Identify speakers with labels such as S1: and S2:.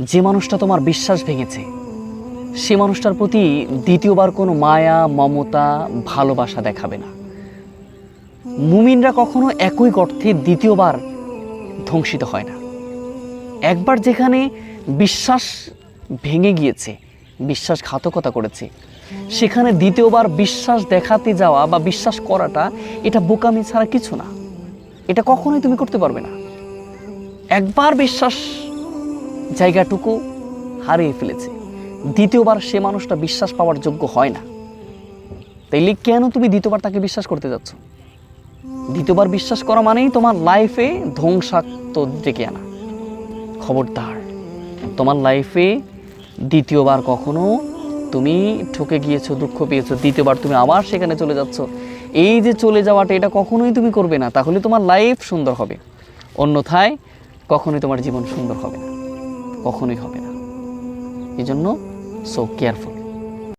S1: যে মানুষটা তোমার বিশ্বাস ভেঙেছে, সে মানুষটার প্রতি দ্বিতীয়বার কোনো মায়া, মমতা, ভালোবাসা দেখাবে না। মুমিনরা কখনো একই গর্তে দ্বিতীয়বার ধ্বংসিত হয় না। একবার যেখানে বিশ্বাস ভেঙে গিয়েছে, বিশ্বাসঘাতকতা করেছে, সেখানে দ্বিতীয়বার বিশ্বাস দেখাতে যাওয়া বা বিশ্বাস করাটা এটা বোকামি ছাড়া কিছু না। এটা কখনোই তুমি করতে পারবে না। একবার বিশ্বাস জায়গাটুকু হারিয়ে ফেলেছে। দ্বিতীয়বার সে মানুষটা বিশ্বাস পাওয়ার যোগ্য হয় না। তাইলে কেন তুমি দ্বিতীয়বার তাকে বিশ্বাস করতে যাচ্ছ? দ্বিতীয়বার বিশ্বাস করা মানেই তোমার লাইফে ধ্বংসাত্ম ডেকে আনা। খবরদার, তোমার লাইফে দ্বিতীয়বার কখনো তুমি ঠকে গিয়েছো, দুঃখ পেয়েছ, দ্বিতীয়বার তুমি আবার সেখানে চলে যাচ্ছ। এই যে চলে যাওয়াটা, এটা কখনোই তুমি করবে না। তাহলে তোমার লাইফ সুন্দর হবে। অন্যথায় কখনোই তোমার জীবন সুন্দর হবে না। কখনোই হবে না। এজন্য জন্য সো কেয়ারফুল